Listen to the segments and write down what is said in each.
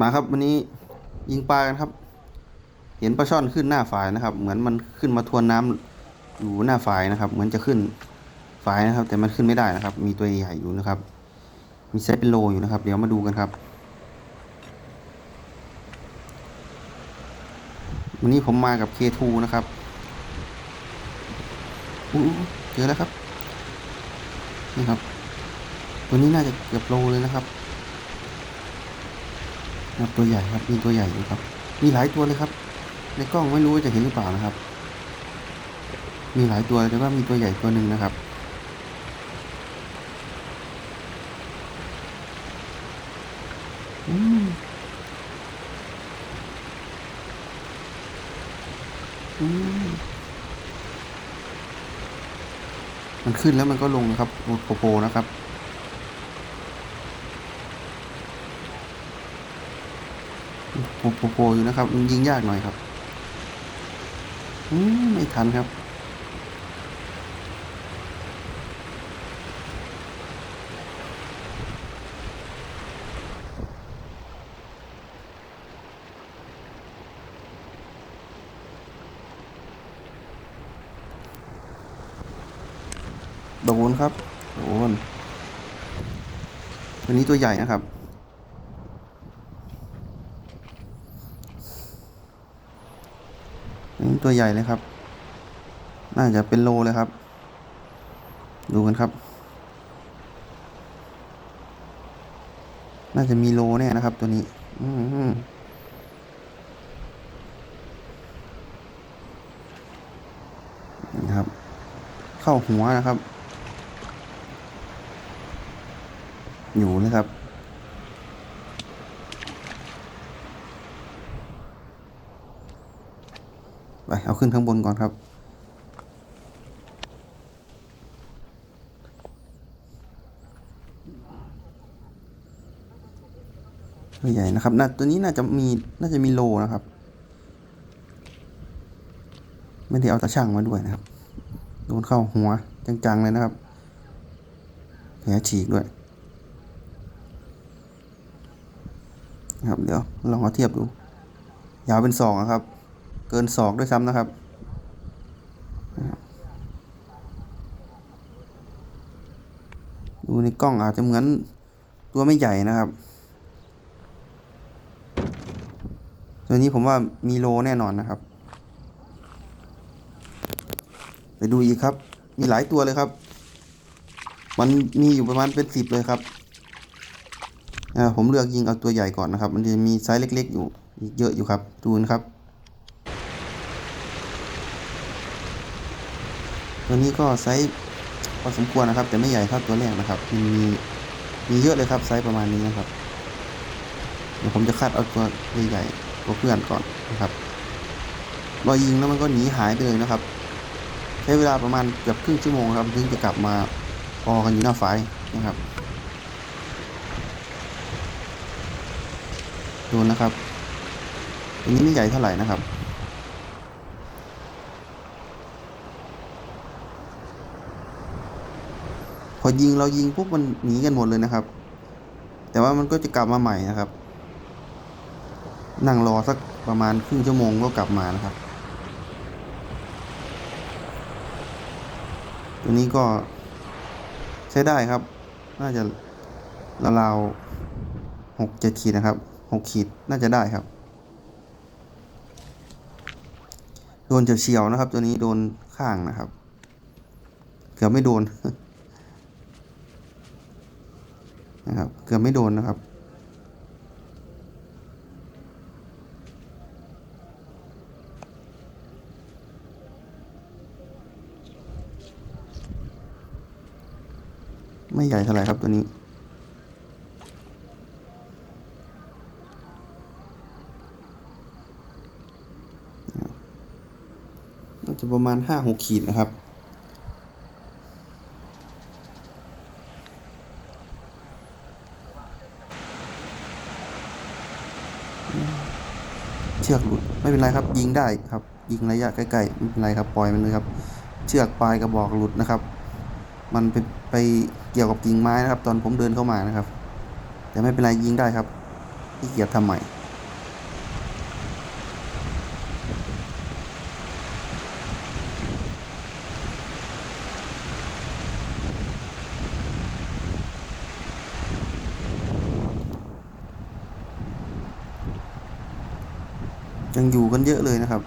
มาครับวันนี้ยิงปลากันครับ เห็นปลาช่อนขึ้นหน้าฝายนะครับ เหมือนมันขึ้นมาทวนน้ำอยู่หน้าฝายนะครับ เหมือนจะขึ้นฝายนะครับ แต่มันขึ้นไม่ได้นะครับ มีตัวใหญ่อยู่นะครับ มีไซส์เป็นโลอยู่นะครับ เดี๋ยวมาดูกันครับ วันนี้ผมมากับ K2 นะครับอู้เจอแล้วครับนี่ครับ ตัวนี้น่าจะเกือบโลเลยนะครับ ครับตัวใหญ่ครับมีตัวใหญ่อยู่ครับ มีหลายตัวเลยครับ ในกล้องไม่รู้ว่าจะเห็นหรือเปล่านะครับ มีหลายตัวแต่ว่ามีตัวใหญ่ตัวหนึ่งนะครับอืมอืมมันขึ้นแล้วมันก็ลงนะครับโปโปนะครับ โปโปโปอยู่นะครับมันยิงยากหน่อยครับอืมไม่ทันครับ โดนครับ โดน ตัวนี้ตัวใหญ่นะครับ ตัวใหญ่เลยครับ น่าจะเป็นโลเลยครับ ดูกันครับ น่าจะมีโลแน่นะครับ ตัวนี้นะครับ เข้าหัวนะครับ อยู่เลยครับ ไป เอาขึ้นข้างบนก่อนครับตัวใหญ่นะครับน่าตัวนี้น่าจะมีน่าจะมีโลนะครับ ไม่ได้เอาตาช่างมาด้วยนะครับ โดนเข้าหัวจังๆเลยนะครับ แผลฉีกด้วยครับเดี๋ยวลองเอาเทียบดู ยาวเป็นศอกนะครับ เกินศอกด้วยซ้ำนะครับ ดูในกล้องอาจจะเหมือนตัวไม่ใหญ่นะครับ ตัวนี้ผมว่ามีโลแน่นอนนะครับ ไปดูอีกครับ มีหลายตัวเลยครับ มันมีอยู่ประมาณเป็นสิบเลยครับผมเลือกยิงเอาตัวใหญ่ก่อนนะครับ มันจะมีไซส์เล็ก ๆ อยู่อีกเยอะอยู่ครับดูนะครับ ตัวนี้ก็ไซส์พอสมควรนะครับ แต่ไม่ใหญ่เท่าตัวแรกนะครับมีมีเยอะเลยครับไซส์ประมาณนี้นะครับ เดี๋ยวผมจะคัดเอาตัวใหญ่ๆตัวเพื่อนก่อนนะครับรอยิงแล้วมันก็หนีหายไปเลยนะครับ ใช้เวลาประมาณเกือบครึ่งชั่วโมงครับถึงจะกลับมาพอกันอยู่หน้าไฟนะครับดูนะครับตัวนี้ไม่ใหญ่เท่าไหร่นะครับ พอยิงเรายิงปุ๊บมันหนีกันหมดเลยนะครับ แต่ว่ามันก็จะกลับมาใหม่นะครับ นั่งรอสักประมาณครึ่งชั่วโมงก็กลับมานะครับ ตัวนี้ก็ใช้ได้ครับ น่าจะราวๆหกเจ็ดขีดนะครับหกขีดน่าจะได้ครับ โดนเฉียวๆนะครับ ตัวนี้โดนข้างนะครับ เกือบไม่โดน นะครับ เกือบไม่โดนนะครับ ไม่ใหญ่เท่าไหร่ครับตัวนี้น่าจะประมาณห้าหกขีดนะครับ เชือกหลุดไม่เป็นไรครับ ยิงได้ครับ ยิงระยะใกล้ๆไม่เป็นไรครับปล่อยมันเลยครับ เชือกปลายกระบอกหลุดนะครับ มันไปไปเกี่ยวกับกิ่งไม้นะครับ ตอนผมเดินเข้ามานะครับ แต่ไม่เป็นไรยิงได้ครับที่เกียรทำใหม่ ยังอยู่กันเยอะเลยนะครับ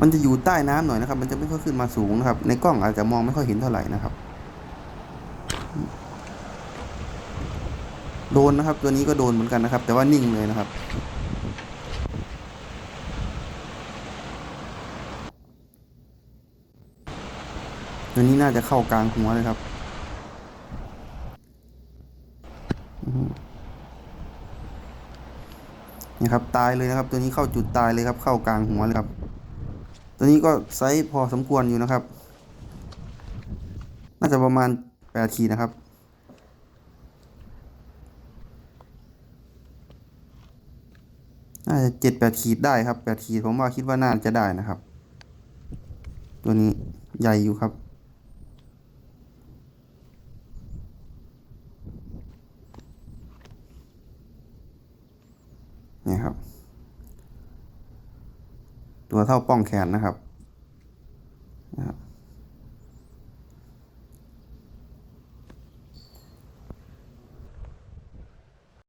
มันจะอยู่ใต้น้ำหน่อยนะครับ มันจะไม่ค่อยขึ้นมาสูงนะครับ ในกล้องอาจจะมองไม่ค่อยเห็นเท่าไหร่นะครับโดนนะครับ ตัวนี้ก็โดนเหมือนกันนะครับ แต่ว่านิ่งเลยนะครับ ตัวนี้น่าจะเข้ากลางหัวเลยครับ นี่ครับตายเลยนะครับ ตัวนี้เข้าจุดตายเลยครับ เข้ากลางหัวเลยครับ ตัวนี้ก็ไซส์พอสมควรอยู่นะครับ น่าจะประมาณแปดขีดนะครับ น่าจะเจ็ดแปดขีดได้ครับแปดขีดผมว่าคิดว่าน่าจะได้นะครับ ตัวนี้ใหญ่อยู่ครับ นี่ครับ ตัวเท่าป้องแขนนะครับ